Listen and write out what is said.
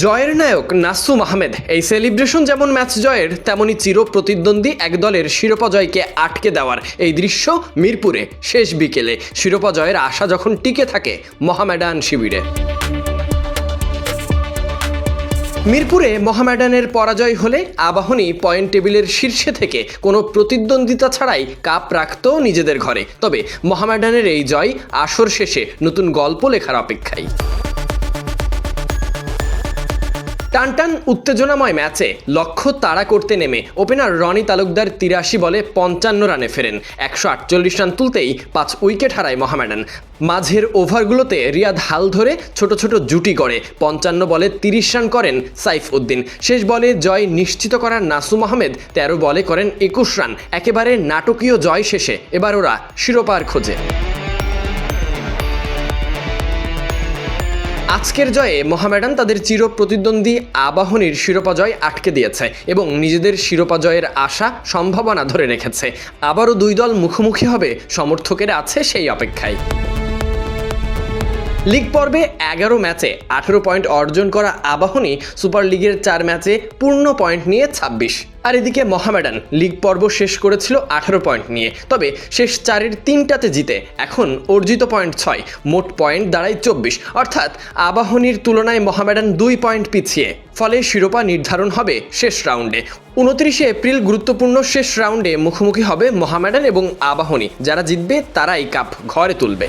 জয়ের নায়ক নাসুম আহমেদ। এই সেলিব্রেশন যেমন ম্যাচ জয়ের তেমনি চির প্রতিদ্বন্দ্বী এক দলের শিরোপা জয়কে আটকে দেওয়ার এই দৃশ্য মিরপুরে শেষ বিকেলে। শিরোপা জয়ের আশা যখন টিকে থাকে মহামেডান শিবিরে। মিরপুরে মোহামেডানের পরাজয় হলে আবাহনী পয়েন্ট টেবিলের শীর্ষে থেকে কোনো প্রতিদ্বন্দ্বিতা ছাড়াই কাপ রাখত নিজেদের ঘরে। তবে মোহামেডানের এই জয় আসর শেষে নতুন গল্প লেখার অপেক্ষায়। টানটান উত্তেজনাময় ম্যাচে লক্ষ্য তাড়া করতে নেমে ওপেনার রনি তালুকদার তিরাশি বলে পঞ্চান্ন রানে ফেরেন। একশো আটচল্লিশ রান তুলতেই পাঁচ উইকেট হারায় মোহামেডান। মাঝের ওভারগুলোতে রিয়াদ হাল ধরে ছোট ছোট জুটি করে পঞ্চান্ন বলে তিরিশ রান করেন সাইফ উদ্দিন। শেষ বলে জয় নিশ্চিত করার নাসুম আহমেদ তেরো বলে করেন একুশ রান। একেবারে নাটকীয় জয় শেষে এবার ওরা শিরোপার খোঁজে। আজকের জয়ে মোহামেডান তাদের চির প্রতিদ্বন্দ্বী আবাহনীর শিরোপা জয় আটকে দিয়েছে এবং নিজেদের শিরোপা জয়ের আশা, সম্ভাবনা ধরে রেখেছে। আবারও দুই দল মুখোমুখি হবে, সমর্থকের আছে সেই অপেক্ষায়। লিগ পর্বে এগারো ম্যাচে আঠেরো পয়েন্ট অর্জন করা আবাহনী সুপার লিগের চার ম্যাচে পূর্ণ পয়েন্ট নিয়ে ছাব্বিশ। আর এদিকে মহামেডান লিগ পর্ব শেষ করেছিল আঠারো পয়েন্ট নিয়ে। তবে শেষ চারের তিনটাতে জিতে এখন অর্জিত পয়েন্ট ছয়, মোট পয়েন্ট দাঁড়ায় চব্বিশ। অর্থাৎ আবাহনীর তুলনায় মহামেডান দুই পয়েন্ট পিছিয়ে। ফলে শিরোপা নির্ধারণ হবে শেষ রাউন্ডে। উনত্রিশে এপ্রিল গুরুত্বপূর্ণ শেষ রাউন্ডে মুখোমুখি হবে মহামেডান এবং আবাহনী। যারা জিতবে তারাই কাপ ঘরে তুলবে।